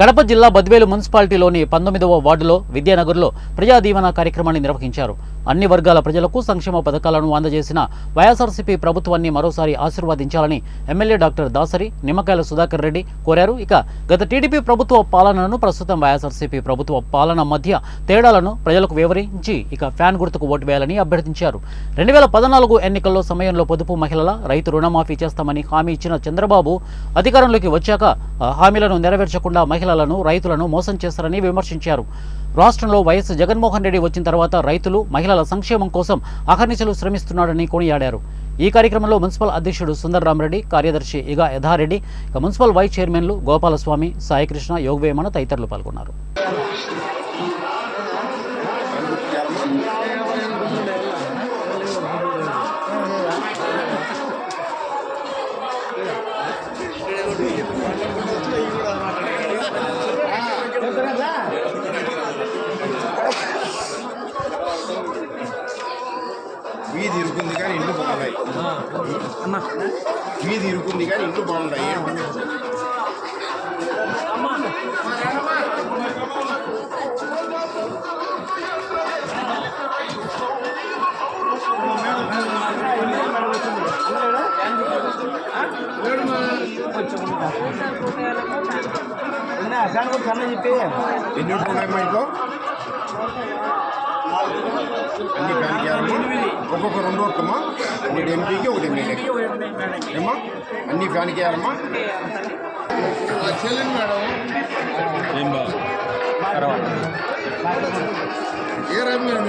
కడప జిల్లా బద్వేలు మున్సిపాలిటీలోని పంతొమ్మిదవ వార్డులో విద్యానగర్లో ప్రజాదీవన కార్యక్రమాన్ని నిర్వహించారు. అన్ని వర్గాల ప్రజలకు సంక్షేమ పథకాలను అందజేసిన వైఎస్ఆర్సీపీ ప్రభుత్వాన్ని మరోసారి ఆశీర్వదించాలని ఎమ్మెల్యే డాక్టర్ దాసరి నిమ్మకాయల సుధాకర్ రెడ్డి కోరారు. ఇక గత టీడీపీ ప్రభుత్వ పాలనను ప్రస్తుతం వైఎస్ఆర్సీపీ ప్రభుత్వ పాలన మధ్య తేడాలను ప్రజలకు వివరించి ఇక ఫ్యాన్ గుర్తుకు ఓటు వేయాలని అభ్యర్థించారు. రెండు వేల పద్నాలుగు ఎన్నికల్లో సమయంలో పొదుపు మహిళల రైతు రుణమాఫీ చేస్తామని హామీ ఇచ్చిన చంద్రబాబు అధికారంలోకి వచ్చాక హామీలను నెరవేర్చకుండా మహిళ మహిళలను రైతులను మోసం చేస్తారని విమర్శించారు. రాష్ట్రంలో వైఎస్ జగన్మోహన్ రెడ్డి వచ్చిన తర్వాత రైతులు మహిళల సంక్షేమం కోసం అహర్నిశలు శ్రమిస్తున్నాడని కొనియాడారు. ఈ కార్యక్రమంలో మున్సిపల్ అధ్యక్షుడు సుందర్రామరెడ్డి కార్యదర్శి ఇగా యథారెడ్డి ఇక మున్సిపల్ వైస్ చైర్మన్లు గోపాలస్వామి సాయికృష్ణ యోగవేమన తదితరులు పాల్గొన్నారు. వీధి ఇరుకుంది కానీ ఇండ్లు బాగున్నాయి వీధి ఇరుకుంది కానీ ఇండ్లు బాగున్నాయి ఏం ఎన్ని ఇండ్లు ఉన్నాయి మా ఇంట్లో అన్ని ఫ్యాన్కి ఒక్కొక్క రెండు వస్తామా ఒకటి ఎంపీకి ఒకటి ఎమ్మెల్యేకి ఏమా అన్ని ఫ్యాన్కి వేయాలమ్మా మేడం. ఏ రేపు మేడం?